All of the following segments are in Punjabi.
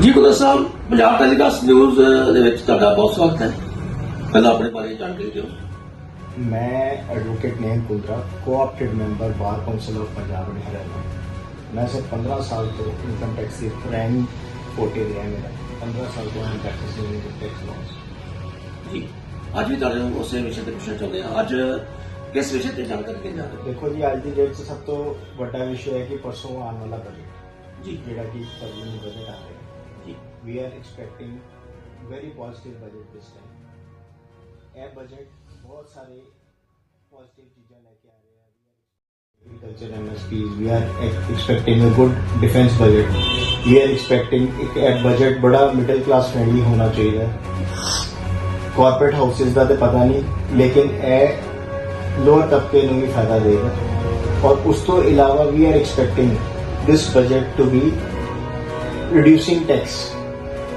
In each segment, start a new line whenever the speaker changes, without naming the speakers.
ਜੀ ਕੁਲਰ ਸਾਹਿਬ ਪੰਜਾਬ ਟੈਲੀਕਾਸਟ ਨਿਊਜ਼ ਦੇ ਵਿੱਚ ਤੁਹਾਡਾ ਬਹੁਤ ਸਵਾਗਤ ਹੈ। ਪਹਿਲਾਂ ਆਪਣੇ ਬਾਰੇ ਜਾਣਕਾਰੀ ਦਿਓ।
ਮੈਂ advocate Nem Kundra coopted member bar council of Punjab and Haryana. ਮੈਂ ਸਿਰ 15 ਸਾਲ ਤੋਂ ਇਨਕਮ ਟੈਕਸ ਦੀ ਫਰੈਂਕ ਕੋਟੇ ਰਿਹਾ ਮੇਰਾ 15 ਸਾਲ ਤੋਂ ਮੈਂ ਪ੍ਰੈਕਟਿਸ ਇਨ ਟੈਕਸ ਲਾਅ
ਜੀ ਅੱਜ ਵੀ ਤੁਹਾਡੇ ਉਸੇ ਵਿਸ਼ੇ ਤੇ ਪੁੱਛਣਾ ਚਾਹੁੰਦੇ ਹਾਂ। ਅੱਜ ਕਿਸ ਵਿਸ਼ੇ ਤੇ ਜਾਣਕਾਰੀ ਦੇਣ ਜਾ ਰਹੇ
ਦੇਖੋ ਜੀ ਅੱਜ ਦੀ ਡੇਟ 'ਚ ਸਭ ਤੋਂ ਵੱਡਾ ਵਿਸ਼ਾ ਹੈ ਕਿ ਪਰਸੋਂ ਆਉਣ ਵਾਲਾ ਬਜਟ
ਜੀ।
ਜਿਹੜਾ ਕਿ ਸਰਵਨ ਬਜਟ ਆ ਰਿਹਾ। We are expecting very positive budget this time ਇਹ ਬਜਟ ਬਹੁਤ ਸਾਰੇ positive ਚੀਜ਼ਾਂ ਲੈ ਕੇ ਆ ਰਿਹਾ ਹੈ agriculture MSPs we are ex- expecting a good defense budget we are expecting ਇੱਕ ਇਹ ਬਜਟ ਬੜਾ ਮਿਡਲ ਕਲਾਸ ਫ੍ਰੈਂਡਲੀ ਹੋਣਾ ਚਾਹੀਦਾ ਕਾਰਪੋਰੇਟ ਹਾਊਸਸ ਦਾ ਤੇ ਪਤਾ ਨਹੀਂ ਲੇਕਿਨ ਇਹ ਲੋਅਰ ਤਬਕੇ ਨੂੰ ਵੀ ਫਾਇਦਾ ਦੇਗਾ ਔਰ ਉਸ ਤੋਂ ਇਲਾਵਾ we are expecting this budget to be reducing tax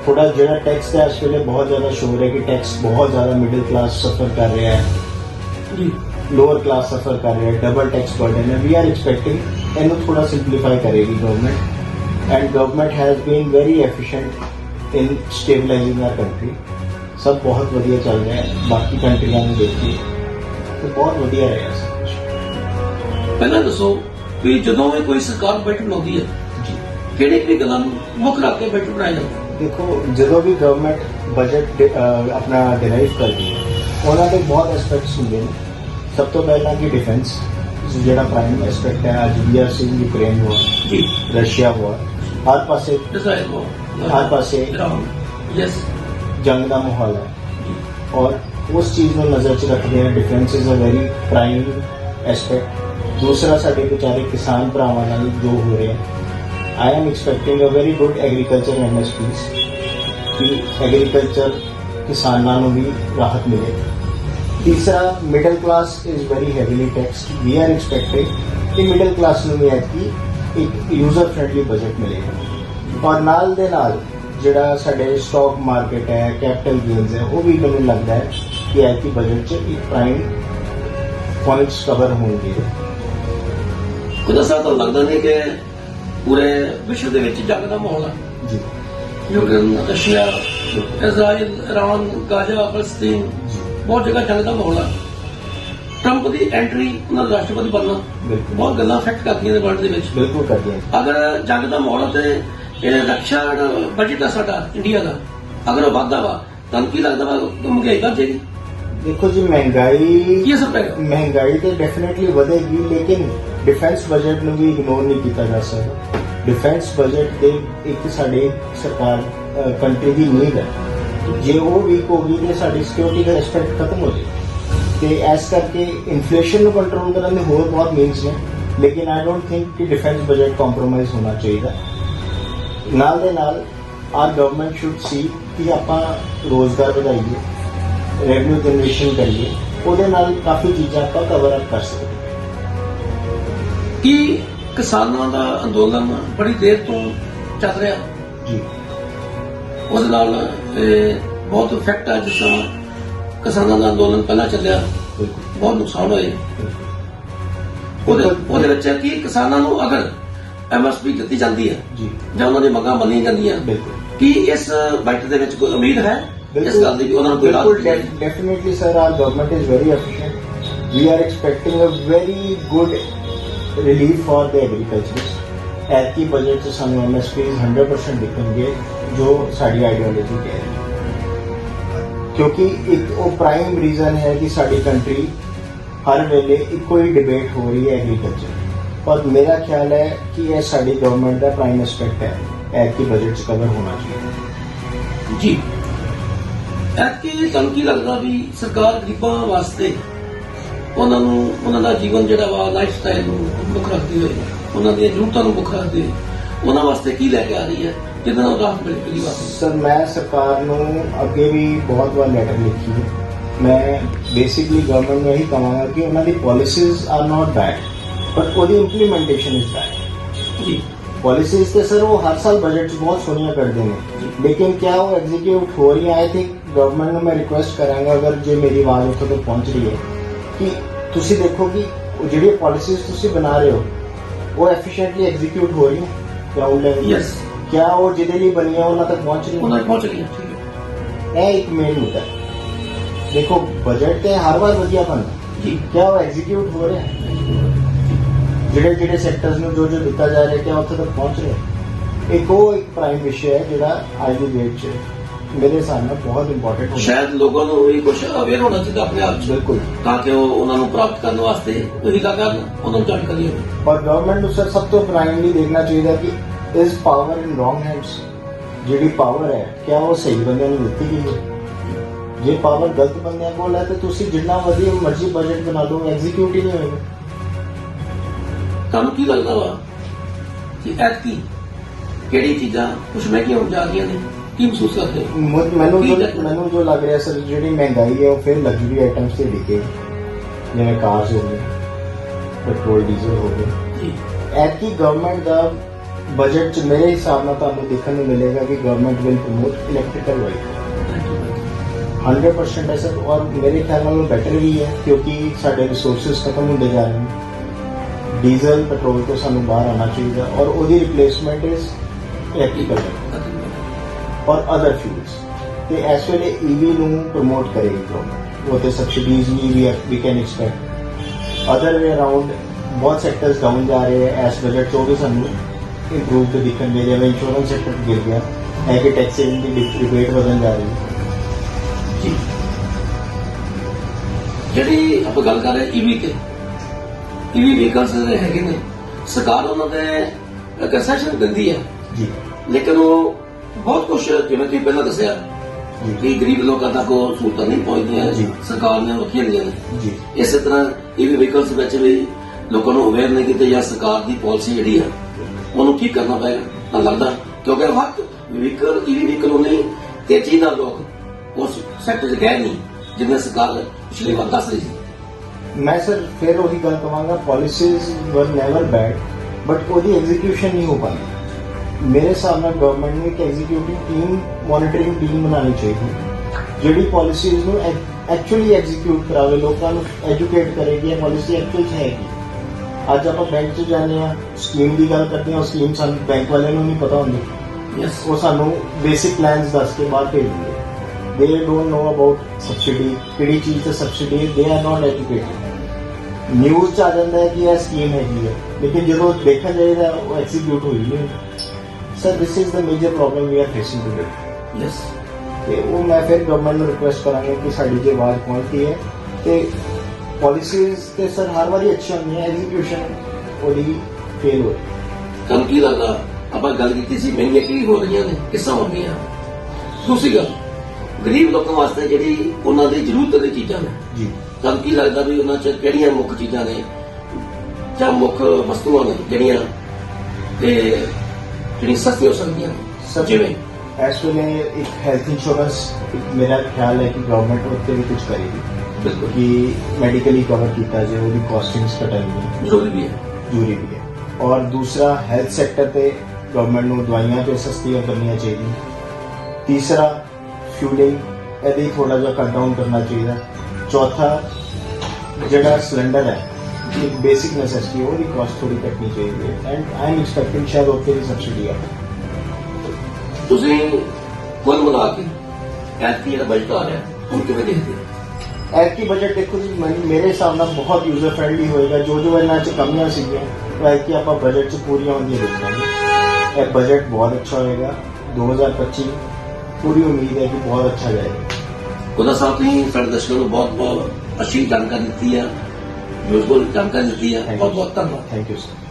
ਥੋੜਾ ਜਿਹੜਾ ਟੈਕਸ ਦਾ ਇਸ ਵੇਲੇ ਬਹੁਤ ਜ਼ਿਆਦਾ ਸ਼ੋਰ ਹੈ ਕਿ ਟੈਕਸ ਬਹੁਤ ਜ਼ਿਆਦਾ ਮਿਡਲ ਕਲਾਸ ਸਫਰ ਕਰ ਰਿਹਾ ਹੈ।
ਜੀ।
ਲੋਅਰ ਕਲਾਸ ਸਫਰ ਕਰ ਰਿਹਾ ਹੈ। ਡਬਲ ਟੈਕਸ ਬਰਡਨ ਹੈ। ਵੀ ਆਰ ਐਕਸਪੈਕਟਿੰਗ ਇਹਨੂੰ ਥੋੜਾ ਸਿੰਪਲੀਫਾਈ ਕਰੇਗੀ government and government has been very efficient in stabilising our country ਸਭ ਬਹੁਤ ਵਧੀਆ ਚੱਲ ਰਿਹਾ ਹੈ। ਬਾਕੀ ਕੰਟਰੀਆਂ ਨੂੰ ਦੇਖੀਏ ਤੇ ਬਹੁਤ ਵਧੀਆ ਰਿਹਾ।
ਪਹਿਲਾਂ ਦੱਸੋ ਵੀ ਜਦੋਂ ਵੀ ਕੋਈ ਸਰਕਾਰ ਬਜਟ ਬਣਾਉਂਦੀ ਹੈ
ਜੀ।
ਕਿਹੜੀ ਕਿਹੜੀ ਗੱਲਾਂ ਨੂੰ ਮੁੱਖ ਰੱਖ ਕੇ ਬਜਟ ਬਣਾਇਆ ਜਾਂਦਾ ਹੈ?
ਦੇਖੋ ਜਦੋਂ ਵੀ ਗਵਰਨਮੈਂਟ ਬਜਟ ਆਪਣਾ ਡਿਰਾਈਵ ਕਰਦੀ ਹੈ ਉਹਨਾਂ ਦੇ ਬਹੁਤ ਐਸਪੈਕਟਸ ਹੁੰਦੇ ਨੇ ਸਭ ਤੋਂ ਪਹਿਲਾਂ ਕਿ ਡਿਫੈਂਸ ਜਿਹੜਾ ਪ੍ਰਾਈਮ ਐਸਪੈਕਟ ਹੈ ਅੱਜ we are seeing Ukraine war
ਜੀ
ਰਸ਼ੀਆ ਵਾਰ ਹਰ ਪਾਸੇ
ਡਿਜ਼ਾਈਨ
ਹਰ ਪਾਸੇ
ਯੈਸ
ਜੰਗ ਦਾ ਮਾਹੌਲ ਹੈ ਔਰ ਉਸ ਚੀਜ਼ ਨੂੰ ਨਜ਼ਰ 'ਚ ਰੱਖਦੇ ਹੋਏ defence is a very prime aspect ਦੂਸਰਾ ਸਾਡੇ ਵਿਚਾਰੇ ਕਿਸਾਨ ਭਰਾਵਾਂ ਨਾਲ ਜੋ ਹੋ ਰਿਹਾ I am expecting a very good agriculture MSPs ਕਿ ਐਗਰੀਕਲਚਰ ਕਿਸਾਨਾਂ ਨੂੰ ਵੀ ਰਾਹਤ ਮਿਲੇ ਤੀਸਰਾ middle class is very heavily taxed we are expecting ਕਿ ਮਿਡਲ ਕਲਾਸ ਨੂੰ ਵੀ ਐਤਕੀ ਇੱਕ ਯੂਜ਼ਰ ਫ੍ਰੈਂਡਲੀ ਬਜਟ ਮਿਲੇਗਾ ਔਰ ਨਾਲ ਦੇ ਨਾਲ ਜਿਹੜਾ ਸਾਡੇ ਸਟਾਕ ਮਾਰਕੀਟ ਹੈ ਕੈਪੀਟਲ ਗੇਨਸ ਹੈ ਉਹ ਵੀ ਮੈਨੂੰ ਲੱਗਦਾ ਹੈ ਕਿ ਐਤਕੀ ਬਜਟ 'ਚ ਇੱਕ ਪ੍ਰਾਈਮ ਪੁਆਇੰਟਸ ਕਵਰ ਹੋਣਗੇ
ਉਹਦਾ ਸਾਹਿਬ ਤਾਂ ਲੱਗਦਾ ਨਹੀਂ ਕਿ ਪੂਰੇ ਵਿਸ਼ਵ ਦੇ ਵਿੱਚ ਜੰਗ ਦਾ ਮਾਹੌਲ ਹੈ
ਜੀ।
Ukraine Russia Israel Iran Gaza ਫਲਸਤੀਨ ਬਹੁਤ ਜਗ੍ਹਾ ਜੰਗ ਦਾ ਮਾਹੌਲ ਹੈ ਟਰੰਪ ਦੀ ਐਂਟਰੀ ਉਹਨਾਂ ਦਾ ਰਾਸ਼ਟਰਪਤੀ ਬਣਨਾ ਬਹੁਤ ਗੱਲਾਂ ਅਫੈਕਟ ਕਰਦੀਆਂ ਨੇ ਵਰਲਡ ਦੇ ਵਿੱਚ।
ਬਿਲਕੁਲ ਕਰਦੇ ਹਾਂ
ਅਗਰ ਜੰਗ ਦਾ ਮਾਹੌਲ ਤੇ ਇਹ ਰੱਖਿਆ ਬਜਟ ਹੈ ਸਾਡਾ ਇੰਡੀਆ ਦਾ ਅਗਰ ਉਹ ਵਾਧਾ ਵਾ ਤੁਹਾਨੂੰ ਕੀ ਲੱਗਦਾ ਵਾ ਮਹਿੰਗਾਈ ਵੱਧ ਜਾਏਗੀ?
ਦੇਖੋ ਜੀ ਮਹਿੰਗਾਈ
ਕੀ ਅਸਰ ਪਏਗਾ
ਮਹਿੰਗਾਈ ਤੇ ਡੈਫੀਨਿਟਲੀ ਵਧੇਗੀ ਲੇਕਿਨ ਡਿਫੈਂਸ ਬਜਟ ਨੂੰ ਵੀ ਇਗਨੋਰ ਨਹੀਂ ਕੀਤਾ ਜਾ ਸਕਦਾ ਡਿਫੈਂਸ ਬਜਟ ਦੇ ਇੱਕ ਸਾਡੇ ਸਰਕਾਰ ਕੰਟਰੀ ਦੀ ਨੀਡ ਹੈ ਜੇ ਉਹ ਵੀਕ ਹੋ ਗਈ ਤੇ ਸਾਡੀ ਸਿਕਿਉਰਿਟੀ ਦਾ ਐਸਪੈਕਟ ਖਤਮ ਹੋ ਜਾਏ ਤੇ ਇਸ ਕਰਕੇ ਇਨਫਲੇਸ਼ਨ ਨੂੰ ਕੰਟਰੋਲ ਕਰਨ ਦੇ ਹੋਰ ਬਹੁਤ ਮੀਨਸ ਨੇ ਲੇਕਿਨ ਆਈ ਡੋਨਟ ਥਿੰਕ ਕਿ ਡਿਫੈਂਸ ਬਜਟ ਕੰਪਰੋਮਾਈਜ਼ ਹੋਣਾ ਚਾਹੀਦਾ ਨਾਲ ਦੇ ਨਾਲ ਆਰ ਗਵਰਨਮੈਂਟ ਸ਼ੁੱਡ ਸੀ ਕਿ ਆਪਾਂ ਰੋਜ਼ਗਾਰ ਵਧਾਈਏ ਰੈਵਨਿਊ ਜਨਰੇਸ਼ਨ ਕਰੀਏ ਉਹਦੇ ਨਾਲ ਕਾਫੀ ਚੀਜ਼ਾਂ ਆਪਾਂ ਕਵਰ ਅਪ ਕਰ ਸਕਦੇ।
ਕੀ ਕਿਸਾਨਾਂ ਦਾ ਅੰਦੋਲਨ ਬੜੀ ਦੇਰ ਤੋਂ ਚੱਲ ਰਿਹਾ?
ਜੀ।
ਉਹਦੇ ਨਾਲ ਬਹੁਤ ਇਫੈਕਟ ਆ ਜਿਸ ਤਰ੍ਹਾਂ ਕਿਸਾਨਾਂ ਦਾ ਅੰਦੋਲਨ ਪਹਿਲਾਂ ਚੱਲਿਆ। ਬਹੁਤ ਨੁਕਸਾਨ ਹੋਏ। ਉਹਦੇ ਉਹਦੇ ਵਿੱਚ ਕੀ ਕਿਸਾਨਾਂ ਨੂੰ ਅਗਰ ਐਮਐਸਪੀ ਦਿੱਤੀ ਜਾਂਦੀ ਹੈ
ਜੀ।
ਜਾਂ ਉਹਨਾਂ ਦੀ ਮੰਗਾਂ ਮੰਨੀਆਂ ਜਾਂਦੀਆਂ
ਬਿਲਕੁਲ।
ਕੀ ਇਸ ਬਜਟ ਦੇ ਵਿੱਚ ਕੋਈ ਉਮੀਦ ਹੈ? ਇਸ ਗੱਲ ਦੀ ਵੀ ਉਹਨਾਂ ਨੂੰ ਕੋਈ
ਬਿਲਕੁਲ
ਰਾਹਤ ਮਿਲੇਗੀ?
Definitely sir our government is very efficient we are expecting a very good relief for the agriculture ਐਤਕੀ ਬਜਟ 'ਚ ਸਾਨੂੰ ਐਮਐਸਪੀਜ਼ 100% ਦਿਖਣਗੇ ਜੋ ਸਾਡੀ ਆਈਡੀਓਲੋਜੀ ਕਹਿ ਰਹੀ ਹੈ ਕਿਉਂਕਿ ਇੱਕ ਉਹ ਪ੍ਰਾਈਮ ਰੀਜ਼ਨ ਹੈ ਕਿ ਸਾਡੀ ਕੰਟਰੀ ਹਰ ਵੇਲੇ ਇੱਕੋ ਹੀ ਡਿਬੇਟ ਹੋ ਰਹੀ ਹੈ ਐਗਰੀਕਲਚਰ ਪਰ ਮੇਰਾ ਖਿਆਲ ਹੈ ਕਿ ਇਹ ਸਾਡੀ ਗਵਰਨਮੈਂਟ ਦਾ ਪ੍ਰਾਈਮ ਐਸਪੈਕਟ ਹੈ ਐਤਕੀ ਬਜਟ
ਐਤਕੀ ਤੁਹਾਨੂੰ ਕੀ ਲੱਗਦਾ ਵੀ ਸਰਕਾਰ ਗਰੀਬਾਂ ਵਾਸਤੇ ਉਹਨਾਂ ਨੂੰ ਉਹਨਾਂ ਦਾ ਜੀਵਨ ਜਿਹੜਾ ਵਾ ਲਾਈਫ ਸਟਾਈਲ ਨੂੰ ਮੁੱਖ ਰੱਖਦੀ ਹੋਏ ਉਹਨਾਂ ਦੀਆਂ ਜ਼ਰੂਰਤਾਂ ਨੂੰ ਮੁੱਖ ਰੱਖਦੇ ਹੋਏ ਉਹਨਾਂ ਵਾਸਤੇ ਕੀ ਲੈ ਕੇ ਆ ਰਹੀ ਹੈ? ਜਿਹਦੇ ਨਾਲ ਰਾਹਤ ਮਿਲੇ ਗਰੀਬ
ਸਰ ਮੈਂ ਸਰਕਾਰ ਨੂੰ ਅੱਗੇ ਵੀ ਬਹੁਤ ਵਾਰ ਲੈਟਰ ਲਿਖੀ ਹੈ। ਮੈਂ ਬੇਸਿਕਲੀ ਗਵਰਨਮੈਂਟ ਨੂੰ ਇਹੀ ਕਹਾਂਗਾ ਕਿ ਉਹਨਾਂ ਦੀ policies are not bad but ਉਹਦੀ ਇੰਪਲੀਮੈਂਟੇਸ਼ਨ ਇਜ਼ ਬੈਡ
ਜੀ।
ਪਾਲਿਸੀਜ਼ ਤੇ ਸਰ ਉਹ ਹਰ ਸਾਲ ਬਜਟ 'ਚ ਬਹੁਤ ਸੋਹਣੀਆਂ ਕਰਦੇ ਨੇ। ਲੇਕਿਨ ਕਿਆ ਉਹ ਐਗਜ਼ੀਕਿਊਟ ਹੋ ਰਹੀ ਹੈ ਆਈ ਥਿੰਕ ਗਵਰਨਮੈਂਟ ਨੂੰ ਮੈਂ ਰਿਕੁਐਸਟ ਕਰਾਂਗਾ ਅਗਰ ਜੇ ਮੇਰੀ ਆਵਾਜ਼ ਉੱਥੇ ਤੱਕ ਪਹੁੰਚ ਰਹੀ ਹੈ ਕਿ ਤੁਸੀਂ ਦੇਖੋ ਕਿ ਉਹ ਜਿਹੜੀਆਂ ਪਾਲਿਸੀਜ਼ ਤੁਸੀਂ ਬਣਾ ਰਹੇ ਹੋ ਉਹ ਐਫੀਸ਼ੀਐਂਟਲੀ ਐਗਜ਼ੀਕਿਊਟ ਹੋ ਰਹੀਆਂ ਗਰਾਊਂਡ ਲੈਵਲ
Yes.
ਕਿਆ ਉਹ ਜਿਹਦੇ ਲਈ ਬਣੀ ਹੈ ਉਹਨਾਂ ਤੱਕ ਪਹੁੰਚ ਰਹੀ
ਉਹਨਾਂ
ਹੈ
ਤੱਕ ਪਹੁੰਚ ਗਈਆਂ ਠੀਕ ਹੈ
ਇਹ ਇੱਕ ਮੇਨ ਮੁੱਦਾ ਹੈ ਦੇਖੋ ਬਜਟ ਤੇ ਹਰ ਵਾਰ ਵਧੀਆ ਬਣਦਾ
ਜੀ
ਕਿਆ ਉਹ ਐਗਜ਼ੀਕਿਊਟ ਹੋ ਰਿਹਾ ਹੈ ਜਿਹੜੇ ਜਿਹੜੇ ਸੈਕਟਰਸ ਨੂੰ ਜੋ ਜੋ ਦਿੱਤਾ ਜਾ ਰਿਹਾ ਕਿਆ ਉੱਥੇ ਤੱਕ ਪਹੁੰਚ ਰਿਹਾ ਇੱਕ ਉਹ ਇੱਕ ਪ੍ਰਾਈਮ ਵਿਸ਼ਾ ਹੈ ਜਿਹੜਾ ਅੱਜ ਦੀ ਡੇਟ 'ਚ ਮੇਰੇ ਹਿਸਾਬ ਨਾਲ ਬਹੁਤ ਇੰਪੋਰਟੈਂਟ ਹੈ
ਸ਼ਾਇਦ ਲੋਕਾਂ ਨੂੰ ਵੀ ਕੁਝ ਅਵੇਅਰ ਹੋਣਾ ਚਾਹੀਦਾ ਆਪਣੇ ਆਪ
ਬਿਲਕੁਲ।
ਤਾਂ ਕਿ ਉਹ ਉਹਨਾਂ ਨੂੰ ਪ੍ਰਾਪਤ ਕਰਨ ਵਾਸਤੇ ਤਰੀਕਾ ਕਰਨ ਉਹਨਾਂ ਨੂੰ ਜਾਣਕਾਰੀ ਹੋਵੇ।
ਪਰ ਗਵਰਨਮੈਂਟ ਨੂੰ ਸਰ ਸਭ ਤੋਂ ਪ੍ਰਾਇਮਰੀ ਦੇਖਣਾ ਚਾਹੀਦਾ ਕਿ ਇਸ ਪਾਵਰ ਇਨ ਰੋਂਗ ਹੈਂਡਸ ਜਿਹੜੀ ਪਾਵਰ ਹੈ ਕਿਆ ਉਹ ਸਹੀ ਬੰਦਿਆਂ ਨੂੰ ਦਿੱਤੀ ਗਈ ਹੈ? ਜੇ ਪਾਵਰ ਗਲਤ ਬੰਦਿਆਂ ਕੋਲ ਹੈ ਤੇ ਤੁਸੀਂ ਜਿੰਨਾ ਵਧੀਆ ਮਰਜ਼ੀ ਬਜਟ ਬਣਾ ਲਓ ਐਗਜ਼ੀਕਿਊਟ ਹੀ ਨਹੀਂ ਹੋਏਗਾ।
ਤੁਹਾਨੂੰ ਕੀ ਲੱਗਦਾ ਵਾ ਕਿ ਐਤਕੀ ਕਿਹੜੀ ਚੀਜ਼ਾਂ ਕੁਝ ਮਹਿੰਗੀਆਂ ਹੋਣ ਜਾ ਰਹੀਆਂ ਨੇ? ਕੀ ਮਹਿਸੂਸ ਕਰਦੇ ਹੋ
ਮੁ- ਮੈਨੂੰ
ਕੀ
ਜੋ
ਲੱਗਦਾ?
ਮੈਨੂੰ ਜੋ ਲੱਗ ਰਿਹਾ ਸਰ ਜਿਹੜੀ ਮਹਿੰਗਾਈ ਹੈ ਉਹ ਫਿਰ ਲਗਜ਼ਰੀ ਆਈਟਮਸ ਤੇ ਡਿੱਗੇ ਜਿਵੇਂ ਕਾਰਸ ਹੋ ਗਏ ਪੈਟਰੋਲ ਡੀਜ਼ਲ ਹੋ ਗਏ
ਜੀ
ਐਤਕੀ ਗਵਰਨਮੈਂਟ ਦਾ ਬਜਟ ਚ ਮੇਰੇ ਹਿਸਾਬ ਨਾਲ ਤੁਹਾਨੂੰ ਦੇਖਣ ਨੂੰ ਮਿਲੇਗਾ ਕਿ government will promote electrical vehicle 100% ਹੈ ਸਰ ਔਰ ਮੇਰੇ ਖਿਆਲ ਨਾਲ ਬੈਟਰ ਵੀ ਹੈ ਕਿਉਂਕਿ ਸਾਡੇ ਰਿਸੋਰਸਸ ਖਤਮ ਹੁੰਦੇ ਜਾ ਰਹੇ ਨੇ ਡੀਜ਼ਲ ਪੈਟਰੋਲ ਤੋਂ ਸਾਨੂੰ ਬਾਹਰ ਆਉਣਾ ਚਾਹੀਦਾ ਔਰ ਉਹਦੀ ਰਿਪਲੇਸਮੈਂਟ ਇਜ਼ ਇਲੈਕਟ੍ਰੀਕਲ ਔਰ ਅਦਰ ਫਿਊਲਸ ਤੇ ਇਸ ਵੇਲੇ ਈਵੀ ਨੂੰ ਪ੍ਰਮੋਟ ਕਰੇਗੀ ਗਵਰਨਮੈਂਟ ਉਹ ਤੇ subsidies we we we can expect other way around ਬਹੁਤ ਸੈਕਟਰਸ ਡਾਊਨ ਜਾ ਰਹੇ ਹੈ। ਇਸ ਬਜਟ ਤੋਂ ਵੀ ਸਾਨੂੰ ਇੰਪਰੂਵ ਤੇ ਦਿਖਣਗੇ ਜਿਵੇਂ ਇੰਸ਼ੋਰੈਂਸ ਸੈਕਟਰ ਗਿਰ ਗਿਆ। ਹੈ ਕਿ ਟੈਕਸੇਸ਼ਨ ਦੀ ਡਿਬੇਟ ਵਧਣ ਜਾ ਰਹੀ ਹੈ।
ਜੀ। ਜਿਹੜੀ ਆਪਾਂ ਗੱਲ ਕਰ ਰਹੇ ਈਵੀ ਤੇ ਈਵੀ ਵਹੀਕਲਸ ਜਿਹੜੇ ਹੈਗੇ ਨੇ ਸਰਕਾਰ ਉਹਨਾਂ ਦੇ ਕੰਸੈਸ਼ਨ ਦਿੰਦੀ ਹੈ।
ਜੀ।
ਲੇਕਿਨ ਉਹ ਬਹੁਤ ਕੁਝ ਜਿਵੇਂ ਤੁਸੀਂ ਪਹਿਲਾਂ ਦੱਸਿਆ ਕਿ ਗਰੀਬ ਲੋਕਾਂ ਤੱਕ ਉਹ ਸਹੂਲਤਾਂ ਨਹੀਂ ਪਹੁੰਚਦੀਆਂ
ਜੀ।
ਸਰਕਾਰ ਨੇ ਰੱਖੀਆਂ ਹੋਈਆਂ ਨੇ।
ਜੀ।
ਇਸੇ ਤਰ੍ਹਾਂ ਈਵੀ ਵਹੀਕਲਸ ਵਿੱਚ ਵੀ ਲੋਕਾਂ ਨੂੰ ਅਵੇਅਰ ਨਹੀਂ ਕੀਤੇ ਜਾਂ ਸਰਕਾਰ ਦੀ ਪਾਲਿਸੀ ਜਿਹੜੀ ਆ ਉਹਨੂੰ ਠੀਕ ਕਰਨਾ ਪਏਗਾ ਤਾਂ ਲੱਗਦਾ। ਕਿਉਂਕਿ ਵਕਤ ਵਹੀਕਲ ਈਵੀ ਵਹੀਕਲ ਉਹਨੇ ਤੇਜ਼ੀ ਨਾਲ ਲੋਕ ਉਸ ਸੈਕਟਰ 'ਚ ਗਏ ਨਹੀਂ ਜਿਵੇਂ ਸਰਕਾਰ ਪਿਛਲੀ ਵਾਰ ਦੱਸ ਰਹੀ ਸੀ।
ਮੈਂ ਸਰ ਫਿਰ ਉਹੀ ਗੱਲ ਕਵਾਂਗਾ policies were never bad but ਉਹਦੀ ਐਗਜ਼ੀਕਿਊਸ਼ਨ ਨਹੀਂ ਹੋ ਪਾਈ ਮੇਰੇ ਹਿਸਾਬ ਨਾਲ ਗਵਰਨਮੈਂਟ ਨੂੰ ਇੱਕ ਐਗਜ਼ੀਕਿਊਟਿਵ ਟੀਮ ਮੋਨੀਟਰਿੰਗ ਟੀਮ ਬਣਾਉਣੀ ਚਾਹੀਦੀ ਜਿਹੜੀ ਪਾਲਿਸੀਜ਼ ਨੂੰ ਐਕਚੁਅਲੀ ਐਗਜ਼ੀਕਿਊਟ ਕਰਾਵੇ ਲੋਕਾਂ ਨੂੰ ਐਜੂਕੇਟ ਕਰੇਗੀ ਇਹ ਪਾਲਿਸੀ ਐਕਚੁਅਲ ਚ ਹੈਗੀ ਅੱਜ ਆਪਾਂ ਬੈਂਕ 'ਚ ਜਾਂਦੇ ਆ ਸਕੀਮ ਦੀ ਗੱਲ ਕਰਦੇ ਆ ਉਹ ਸਕੀਮ ਸਾਨੂੰ ਬੈਂਕ ਵਾਲਿਆਂ ਨੂੰ ਨਹੀਂ ਪਤਾ ਹੁੰਦੀ
ਯੈਸ
ਉਹ ਸਾਨੂੰ ਬੇਸਿਕ ਪਲਾਨਸ ਦੱਸ ਕੇ ਬਾਹਰ ਭੇਜ ਦਿੰਦੇ they don't know about subsidy ਕਿਹੜੀ ਚੀਜ਼ ਤੇ subsidy they are not educated news ਚ ਆ ਜਾਂਦਾ ਹੈ ਕਿ ਇਹ ਸਕੀਮ ਹੈਗੀ ਹੈ ਲੇਕਿਨ ਜਦੋਂ ਦੇਖਿਆ ਜਾਏਗਾ ਉਹ ਐਕਸੀਕਿਊਟ ਹੋਈ ਨਹੀਂ sir this is the major problem we are facing today
yes
ਤੇ ਉਹ ਮੈਂ ਫਿਰ ਗਵਰਨਮੈਂਟ ਨੂੰ ਰਿਕੁਐਸਟ ਕਰਾਂਗਾ ਕਿ ਸਾਡੀ ਜੇ ਆਵਾਜ਼ ਪਹੁੰਚਦੀ ਹੈ ਤੇ ਪਾਲਿਸੀਜ਼ ਤੇ ਸਰ ਹਰ ਵਾਰੀ ਅੱਛੀਆਂ ਹੁੰਦੀਆਂ ਐਗਜ਼ੀਕਿਊਸ਼ਨ ਉਹਦੀ ਫੇਲ ਹੋਈ
ਤੁਹਾਨੂੰ ਕੀ ਲੱਗਦਾ ਆਪਾਂ ਗੱਲ ਕੀਤੀ ਸੀ ਮਹਿੰਗੀਆਂ ਕੀ ਹੋ ਰਹੀਆਂ ਨੇ ਕਿਸਾਂ ਹੋ ਰਹੀਆਂ ਦੂਸਰੀ ਗੱਲ ਗਰੀਬ ਲੋਕਾਂ ਵਾਸਤੇ ਜਿਹੜੀ ਉਹਨਾਂ ਦੀ ਜ਼ਰੂਰਤ ਦੀ ਚੀਜ਼ਾਂ ਨੇ
ਜੀ
ਤੁਹਾਨੂੰ ਕੀ ਲੱਗਦਾ ਵੀ ਉਹਨਾਂ ਚ ਕਿਹੜੀਆਂ ਮੁੱਖ ਚੀਜ਼ਾਂ ਨੇ ਜਾਂ ਮੁੱਖ ਵਸਤੂਆਂ ਨੇ ਜਿਹੜੀਆਂ ਤੇ ਜਿਹੜੀ ਸਸਤੀ ਹੋ ਸਕਦੀਆਂ ਨੇ ਜਿਵੇਂ?
ਇਸ ਵੇਲੇ ਇੱਕ ਹੈਲਥ ਇੰਸ਼ੋਰੈਂਸ ਮੇਰਾ ਖਿਆਲ ਹੈ ਕਿ ਗਵਰਨਮੈਂਟ ਉੱਤੇ ਵੀ ਕੁਝ ਕਰੇਗੀ
ਬਿਲਕੁਲ।
ਕਿ ਮੈਡੀਕਲੀ ਕਵਰ ਕੀਤਾ ਜਾਏ ਉਹਦੀ ਕਾਸਟਿੰਗਸ ਘਟਾਈਆਂ
ਜ਼ਰੂਰੀ ਵੀ ਹੈ।
ਜ਼ਰੂਰੀ ਵੀ ਹੈ। ਔਰ ਦੂਸਰਾ ਹੈਲਥ ਸੈਕਟਰ ਤੇ ਗਵਰਨਮੈਂਟ ਨੂੰ ਦਵਾਈਆਂ ਤੇ ਸਸਤੀਆਂ ਕਰਨੀਆਂ ਚਾਹੀਦੀਆਂ। ਤੀਸਰਾ ਫਿਊਲਿੰਗ ਇਹਦੇ ਥੋੜਾ ਜਿਹਾ ਕੱਟ ਡਾਊਨ ਕਰਨਾ ਚਾਹੀਦਾ। ਚੌਥਾ ਜਿਹੜਾ ਸਿਲੰਡਰ ਹੈ ਇੱਕ ਬੇਸਿਕ ਨੈਸੈਸਿਟੀ ਉਹਦੀ ਕਾਸਟ ਥੋੜੀ ਘਟਣੀ ਚਾਹੀਦੀ ਹੈ ਐਂਡ ਆਈ ਐਮ ਐਕਸਪੈਕਟਿੰਗ ਸ਼ਾਇਦ ਉੱਥੇ ਵੀ ਸਬਸਿਡੀ ਆਵੇ
ਤੁਸੀਂ ਕੁੱਲ ਮਿਲਾ ਕੇ ਐਤਕੀ ਜਿਹੜਾ ਬਜਟ ਆ ਰਿਹਾ ਹੁਣ ਕਿਵੇਂ ਦੇਖਦੇ ਹੋ
ਐਤਕੀ ਬਜਟ ਦੇਖੋ ਜੀ ਮੈਨੂੰ- ਮੇਰੇ ਹਿਸਾਬ ਨਾਲ ਬਹੁਤ ਯੂਜ਼ਰ ਫ੍ਰੈਂਡਲੀ ਹੋਏਗਾ ਜੋ ਜੋ ਇਹਨਾਂ 'ਚ ਕਮੀਆਂ ਸੀਗੀਆਂ ਉਹ ਐਤਕੀ ਆਪਾਂ ਬਜਟ 'ਚ ਪੂਰੀਆਂ ਹੁੰਦੀਆਂ ਦੇਖਾਂਗੇ ਇਹ ਬਜਟ ਬਹੁਤ ਅੱਛਾ ਹੋਏਗਾ 2025 ਪੂਰੀ ਉਮੀਦ ਹੈ ਕਿ ਬਹੁਤ ਅੱਛਾ ਜਾਏਗਾ
ਉਹਦਾ ਸਾਹਿਬ ਤੁਸੀਂ ਸਾਡੇ ਦਰਸ਼ਕਾਂ ਨੂੰ ਬਹੁਤ ਬਹੁਤ ਅੱਛੀ ਜਾਣਕਾਰੀ ਦਿੱਤੀ ਹੈ ਯੂਜ਼ਫੁਲ ਜਾਣਕਾਰੀ ਦਿੱਤੀ ਹੈ ਬਹੁਤ ਬਹੁਤ ਧੰਨਵਾਦ
ਥੈਂਕ ਯੂ ਸਰ